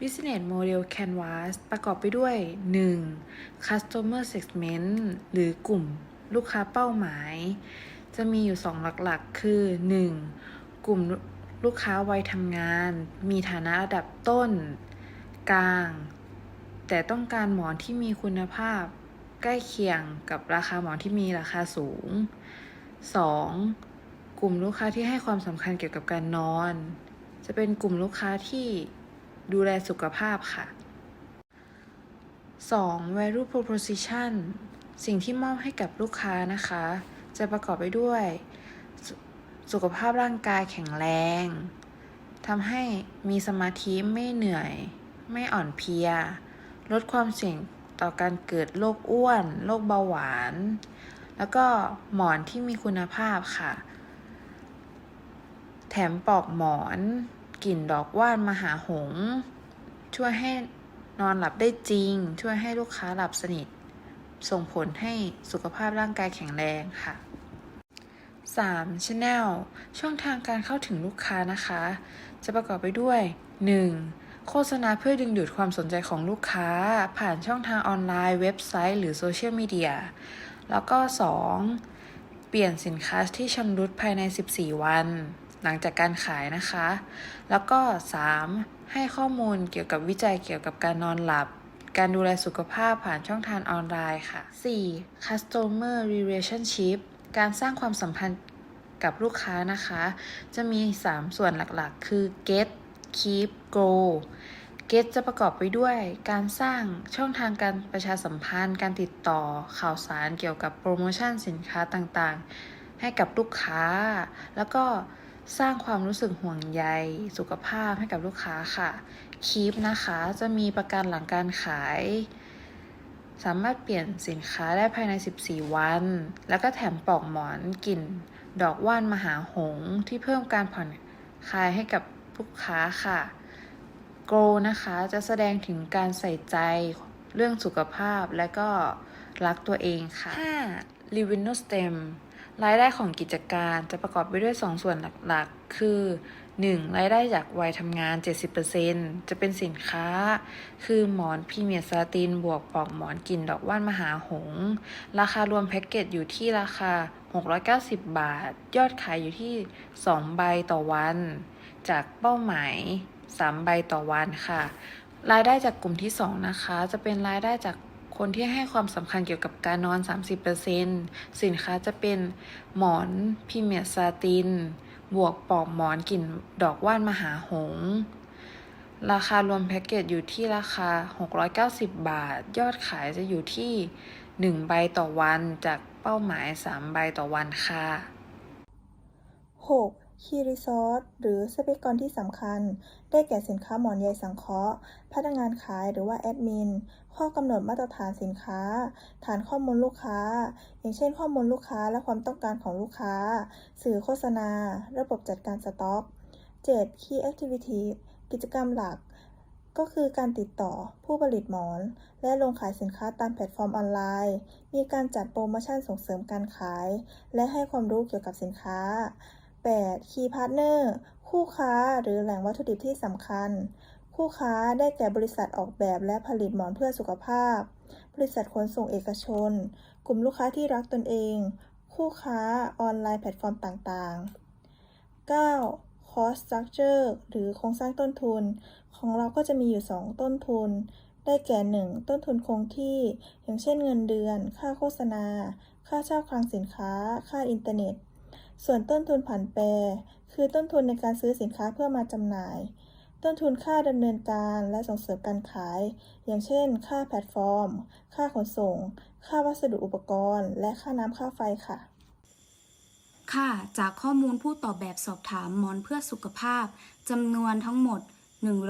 Business Model Canvas ประกอบไปด้วย 1. Customer Segment หรือกลุ่มลูกค้าเป้าหมาย จะมีอยู่ 2 หลักๆ คือ 1. กลุ่มลูกค้าวัยทำงาน มีฐานะระดับต้น กลาง แต่ต้องการหมอนที่มีคุณภาพ ใกล้เคียงกับราคาหมอนที่มีราคาสูง 2. กลุ่มลูกค้าที่ให้ความสำคัญเกี่ยวกับการนอน จะเป็นกลุ่มลูกค้าที่ ดูแลสุขภาพค่ะ 2. value proposition สิ่งที่มอบให้กับลูกค้านะคะ จะประกอบไปด้วยสสุขภาพร่างกายแข็งแรงทำให้มีสมาธิไม่เหนื่อย ไม่อ่อนเพลีย ลดความเสี่ยงต่อการเกิดโรคอ้วนโรคเบาหวาน แล้วก็หมอนที่มีคุณภาพค่ะ แถมปลอกหมอน กลิ่นดอกว่านมหาหง ช่วยให้นอนหลับได้จริง ช่วยให้ลูกค้าหลับสนิท ส่งผลให้สุขภาพร่างกายแข็งแรงค่ะ 3. Channel ช่องทางการเข้าถึงลูกค้านะคะ จะประกอบไปด้วย 1. โฆษณาเพื่อดึงดูดความสนใจของลูกค้า ผ่านช่องทางออนไลน์ เว็บไซต์ หรือโซเชียลมีเดีย แล้วก็ 2. เปลี่ยนสินค้าที่ชำรุดภายใน 14 วัน หลังจากการขายนะคะ แล้วก็ 3. ให้ข้อมูลเกี่ยวกับวิจัยเกี่ยวกับการนอนหลับ การดูแลสุขภาพผ่านช่องทางออนไลน์ค่ะ 4. customer relationship การสร้างความสัมพันธ์กับลูกค้านะคะ จะมี 3 ส่วนหลักๆ คือ get keep grow get จะประกอบไปด้วยการสร้างช่องทางการประชาสัมพันธ์ การติดต่อข่าวสารเกี่ยวกับโปรโมชั่นสินค้าต่างๆ ให้กับลูกค้า แล้วก็ สร้างความรู้สึกห่วงใยสุขภาพให้กับลูกค้าค่ะ keep นะคะจะมีประกันหลังการขาย สามารถเปลี่ยนสินค้าได้ภายใน 14 วัน แล้วก็แถมปลอกหมอนกลิ่น ดอกว่านมหาหงส์ที่เพิ่มการผ่อนคลายให้กับลูกค้าค่ะ Grow นะคะจะแสดงถึงการใส่ใจเรื่องสุขภาพและก็รักตัวเองค่ะ 5. Revenue Stem รายได้ของกิจการจะประกอบไปด้วย 2 ส่วนหลักๆ คือ 1. รายได้จากวัยทำงาน 70%จะเป็นสินค้า คือหมอนพรีเมียร์ซาติน บวกปลอกหมอนกลิ่นดอกว่านมหาหงส์ราคารวมแพ็กเกจอยู่ที่ราคา 690 บาท ยอดขายอยู่ที่ 2 ใบต่อวัน จากเป้าหมาย 3 ใบต่อวันค่ะ รายได้จากกลุ่มที่ 2 นะคะ จะเป็นรายได้จาก คนที่ให้ความสำคัญเกี่ยวกับการนอน 30%สินค้าจะเป็นหมอนพรีเมียซาติน บวกปลอกหมอนกลิ่นดอกว่านมหาหง ราคารวมแพ็กเกจอยู่ที่ราคา 690 บาท ยอดขายจะอยู่ที่ 1 ใบต่อวันจากเป้าหมาย 3 ใบต่อวันค่ะ 6. Key Resource หรือทรัพยากรที่สำคัญ ได้แก่สินค้าหมอนใยสังเคราะห์ พนักงานขายหรือว่าแอดมิน ข้อกำหนดมาตรฐานสินค้า ฐานข้อมูลลูกค้า อย่างเช่น ข้อมูลลูกค้าและความต้องการของลูกค้า สื่อโฆษณา ระบบจัดการสต็อก 7. Key Activity กิจกรรมหลัก ก็คือการติดต่อผู้ผลิตหมอน และลงขายสินค้าตามแพลตฟอร์มออนไลน์ มีการจัดโปรโมชั่นส่งเสริมการขาย และให้ความรู้เกี่ยวกับสินค้า 8. Key Partner คู่ค้าหรือแหล่งวัตถุดิบที่สำคัญ คู่ค้าได้แก่บริษัทออกแบบและผลิตหมอนเพื่อสุขภาพ บริษัทขนส่งเอกชน กลุ่มลูกค้าที่รักตนเอง คู่ค้าออนไลน์แพลตฟอร์มต่างๆ 9. Cost Structure หรือโครงสร้างต้นทุน ของเราก็จะมีอยู่ 2 ต้นทุน ได้แก่ 1. ต้นทุนคงที่ อย่างเช่นเงินเดือน ค่าโฆษณา ค่าเช่าคลังสินค้า ค่าอินเทอร์เน็ต ส่วนต้นทุนผันแปร คือต้นทุนในการซื้อสินค้าเพื่อมาจำหน่าย ต้นทุนค่าดำเนินการและส่งเสริมการขาย อย่างเช่น ค่าแพลตฟอร์ม ค่าขนส่ง ค่าวัสดุอุปกรณ์ และค่าน้ำค่าไฟค่ะ ค่ะ จากข้อมูลผู้ตอบแบบสอบถามมอนเพื่อสุขภาพจำนวนทั้งหมด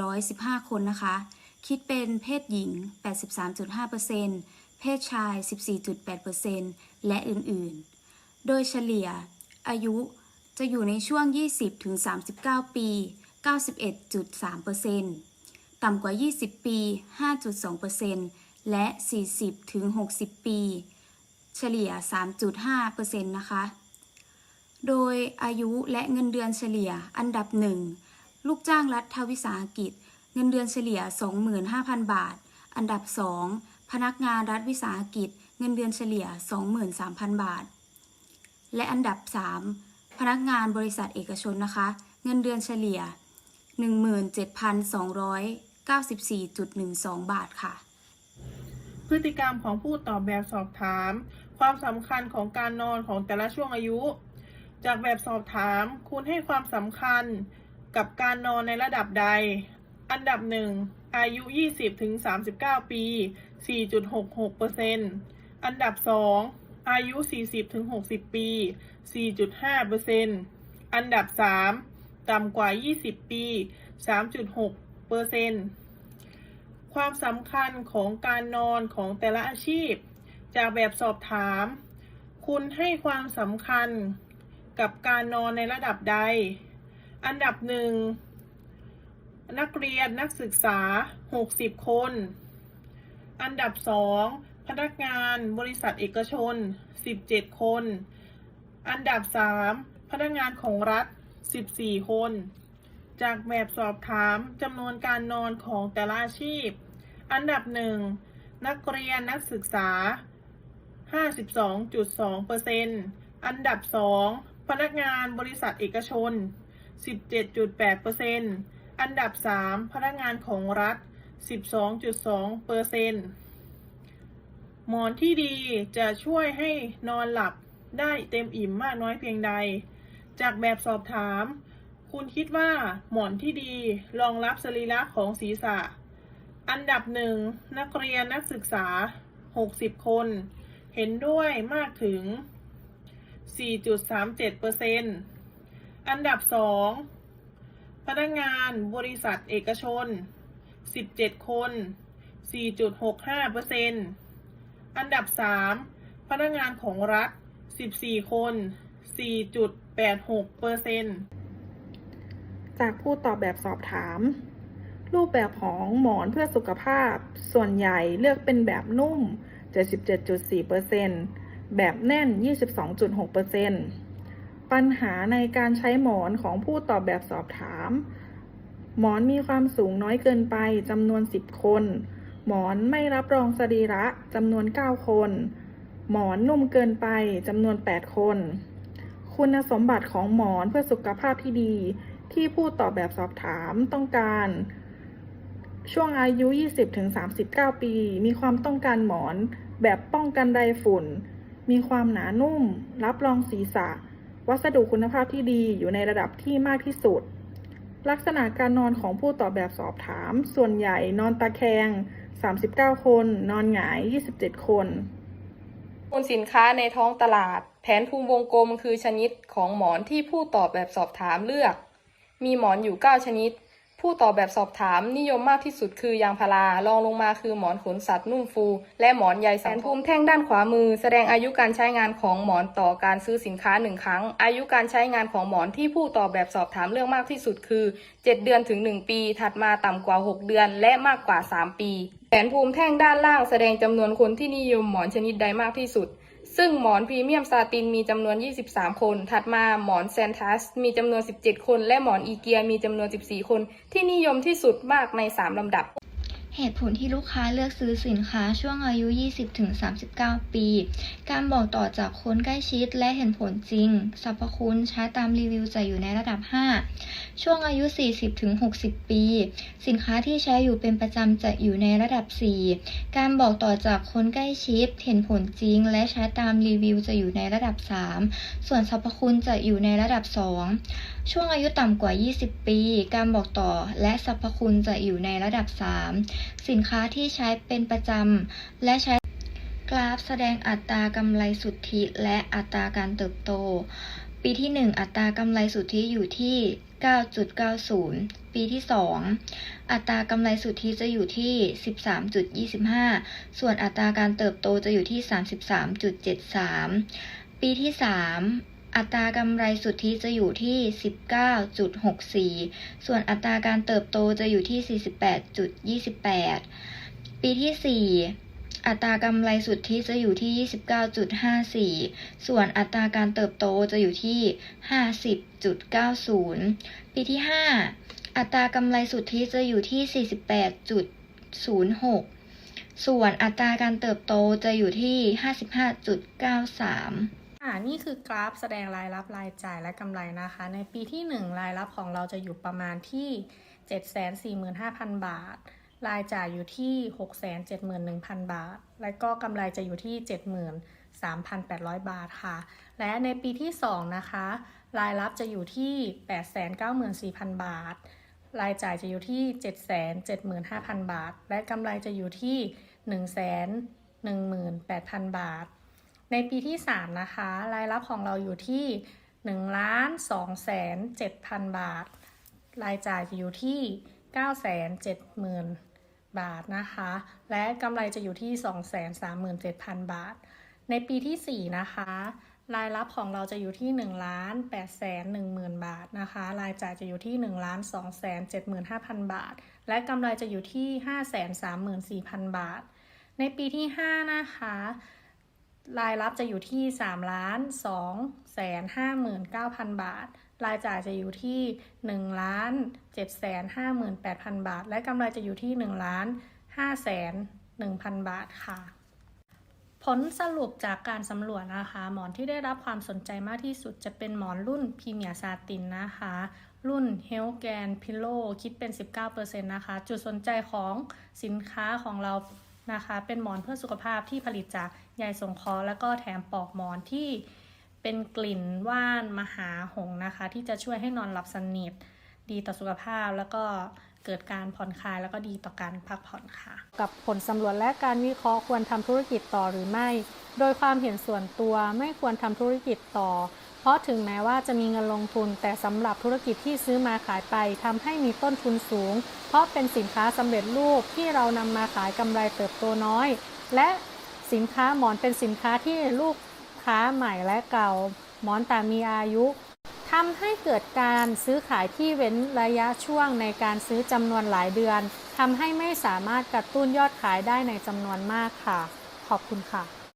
115 คนนะคะ คิดเป็นเพศหญิง 83.5%เพศชาย 14.8%และอื่นๆ โดยเฉลี่ย อายุจะอยู่ในช่วง 20-39 ปี 91.3%ต่ำกว่า 20 ปี 5.2%และ 40-60 ปี เฉลี่ย 3.5%นะคะ โดยอายุและเงินเดือนเฉลี่ยอันดับหนึ่งลูกจ้างรัฐวิสาหกิจ เงินเดือนเฉลี่ย 25,000 บาท อันดับ 2 พนักงานรัฐวิสาหกิจ เงินเดือนเฉลี่ย 23,000 บาท และอันดับ 3 พนักงานบริษัทเอกชนนะคะ เงินเดือนเฉลี่ย 17,294.12 บาทค่ะ พฤติกรรมของผู้ตอบแบบสอบถาม ความสำคัญของการนอนของแต่ละช่วงอายุ จากแบบสอบถาม คุณให้ความสำคัญกับการนอนในระดับใด อันดับหนึ่งอายุ 20ถึง39 ปี 4.66%อันดับ 2 อายุ 40-60 ปี 4.5%อันดับ 3 ต่ำกว่า 20 ปี 3.6%ความสำคัญของการนอนของแต่ละอาชีพ จากแบบสอบถาม คุณให้ความสำคัญกับการนอนในระดับใด อันดับหนึ่งนักเรียนนักศึกษา 60 คน อันดับสอง พนักงานบริษัทเอกชน 17 คน อันดับสามพนักงานของรัฐ 14 คน จากแบบสอบถามจำนวนการนอนของแต่ละอาชีพ อันดับหนึ่งนักเรียนนักศึกษา 52.2%อันดับสองพนักงานบริษัทเอกชน 17.8%อันดับสามพนักงานของรัฐ 12.2% หมอนที่ดีจะช่วยให้นอนหลับได้เต็มอิ่มมากน้อยเพียงใด จากแบบสอบถาม คุณคิดว่าหมอนที่ดีรองรับสรีระของศีรษะ อันดับหนึ่งนักเรียนนักศึกษา 60 คน เห็นด้วยมากถึง 4.37%อันดับสองพนักงานบริษัทเอกชน 17 คน 4.65% อันดับสามพนักงานของรัฐ 14 คน 4.86%จากผู้ตอบแบบสอบถาม รูปแบบของหมอนเพื่อสุขภาพ ส่วนใหญ่เลือกเป็นแบบนุ่ม 77.4%แบบแน่น 22.6%ปัญหาในการใช้หมอนของผู้ตอบแบบสอบถาม หมอนมีความสูงน้อยเกินไปจำนวน 10 คน หมอนไม่รับรองสรีระจำนวน 9 คน หมอนนุ่มเกินไปจำนวน 8 คน คุณสมบัติของหมอนเพื่อสุขภาพที่ดี ที่ผู้ตอบแบบสอบถามต้องการ ช่วงอายุ 20-39 ปี มีความต้องการหมอนแบบป้องกันไดฝุ่น มีความหนานุ่ม รับรองศีรษะ วัสดุคุณภาพที่ดีอยู่ในระดับที่มากที่สุดลักษณะการนอนของผู้ตอบแบบสอบถาม ส่วนใหญ่นอนตะแคง 39 คน นอนหงาย 27 คนมูลสินค้าในท้องตลาด แผนภูมิวงกลมคือชนิดของหมอนที่ผู้ตอบแบบสอบถามเลือก มีหมอนอยู่ 9 ชนิด ผู้ตอบแบบสอบถามนิยมมากที่สุดคือยางพารารองลงมาคือหมอนขนสัตว์นุ่มฟู และหมอนใยสังเคราะห์แผนภูมิแท่งด้านขวามือ แสดงอายุการใช้งานของหมอนต่อการซื้อสินค้าหนึ่งครั้ง อายุการใช้งานของหมอนที่ผู้ตอบแบบสอบถามเลือกมากที่สุดคือ 7 เดือนถึง 1 ปี ถัดมาต่ำกว่า 6 เดือน และมากกว่า 3 ปี แผนภูมิแท่งด้านล่างแสดงจำนวนคนที่นิยมหมอนชนิดใดมากที่สุด ซึ่งหมอนพรีเมียมซาตินมีจำนวน 23 คน ถัดมาหมอนแซนทัสมีจำนวน 17 คน และหมอนอีเกียมีจำนวน 14 คน ที่นิยมที่สุดมากใน 3ลำดับ เหตุผลที่ลูกค้าเลือกซื้อสินค้าช่วงอายุ 20-39 ปี การบอกต่อจากคนใกล้ชิดและเห็นผลจริง สรรพคุณใช้ตามรีวิวจะอยู่ในระดับ 5 ช่วงอายุ 40-60 ปี สินค้าที่ใช้อยู่เป็นประจำจะอยู่ในระดับ 4 การบอกต่อจากคนใกล้ชิด เห็นผลจริง และใช้ตามรีวิวจะอยู่ในระดับ 3 ส่วนสรรพคุณจะอยู่ในระดับ 2 ช่วงอายุต่ำกว่า 20 ปี การบอกต่อและสรรพคุณจะอยู่ในระดับ 3สินค้าที่ใช้เป็นประจำ และใช้กราฟแสดงอัตรากำไรสุทธิและอัตราการเติบโต ปีที่ 1 อัตรากำไรสุทธิอยู่ที่ 9.90 ปีที่ 2 อัตรากำไรสุทธิจะอยู่ที่ 13.25 ส่วนอัตราการเติบโตจะอยู่ที่ 33.73 ปีที่ 3 อัตรากำไรสุทธิจะอยู่ที่ 19.64 ส่วนอัตราการเติบโตจะอยู่ที่ 48.28 ปีที่ 4อัตรากำไรสุทธิจะอยู่ที่ 29.54 ส่วนอัตราการเติบโตจะอยู่ที่ 50.90 ปีที่ 5 อัตรากำไรสุทธิจะอยู่ที่ 48.06 ส่วนอัตราการเติบโตจะอยู่ที่ 55.93 อ่านี่คือกราฟแสดงรายรับรายจ่ายและกำไรนะคะ ในปีที่ 1 รายรับของเราจะอยู่ประมาณที่ 745,000 บาท รายจ่ายอยู่ที่ 671,000 บาท และก็กำไรจะอยู่ที่ 73,800 บาทค่ะ และในปีที่ 2 นะคะ รายรับจะอยู่ที่ 894,000 บาท รายจ่ายจะอยู่ที่ 775,000 บาท และกำไรจะอยู่ที่ 118,000 บาท ในปีที่ 3 นะคะ รายรับของเราอยู่ที่1ล้าน2แสน7,000บาท รายจ่ายจะอยู่ที่9แสน70,000 บาทนะคะ และกำไรจะอยู่ที่2แสน37,000 บาท ในปีที่ 4 นะคะ รายรับของเราจะอยู่ที่1ล้าน8แสน10,000 บาทนะคะ รายจ่ายจะอยู่ที่1ล้าน2แสน75,000 บาท และกำไรจะอยู่ที่5แสน34,000 บาท ในปีที่ 5 นะคะ รายรับจะอยู่ที่3ล้าน2แสน59,000บาท รายจ่ายจะอยู่ที่1ล้าน7แสน58,000บาท และกำไรจะอยู่ที่1ล้าน5แสน1,000บาทค่ะ ผลสรุปจากการสำรวจนะคะ หมอนที่ได้รับความสนใจมากที่สุดจะเป็นหมอนรุ่นพรีเมียร์ซาตินนะคะ รุ่น h e l g a n Pillow คิดเป็น 19%นะคะ จุดสนใจของสินค้าของเรา นะคะ เป็นหมอนเพื่อสุขภาพที่ผลิตจากใยสงเคราะห์แล้วก็แถมปลอกหมอนที่เป็นกลิ่นว่านมหาหงนะคะ ที่จะช่วยให้นอนหลับสนิทดีต่อสุขภาพแล้วก็เกิดการผ่อนคลายแล้วก็ดีต่อการพักผ่อนค่ะ กับผลสำรวจและการวิเคราะห์ควรทำธุรกิจต่อหรือไม่ โดยความเห็นส่วนตัวไม่ควรทำธุรกิจต่อ เพราะถึงแม้ว่าจะมีเงินลงทุน แต่สำหรับธุรกิจที่ซื้อมาขายไปทำให้มีต้นทุนสูง เพราะเป็นสินค้าสำเร็จรูปที่เรานำมาขายกำไรเติบโตน้อย และสินค้าหมอนเป็นสินค้าที่ลูกค้าใหม่และเก่า หมอนแต่มีอายุทำให้เกิดการซื้อขายที่เว้นระยะช่วงในการซื้อจำนวนหลายเดือนทำให้ไม่สามารถกระตุ้นยอดขายได้ในจำนวนมากค่ะ ขอบคุณค่ะ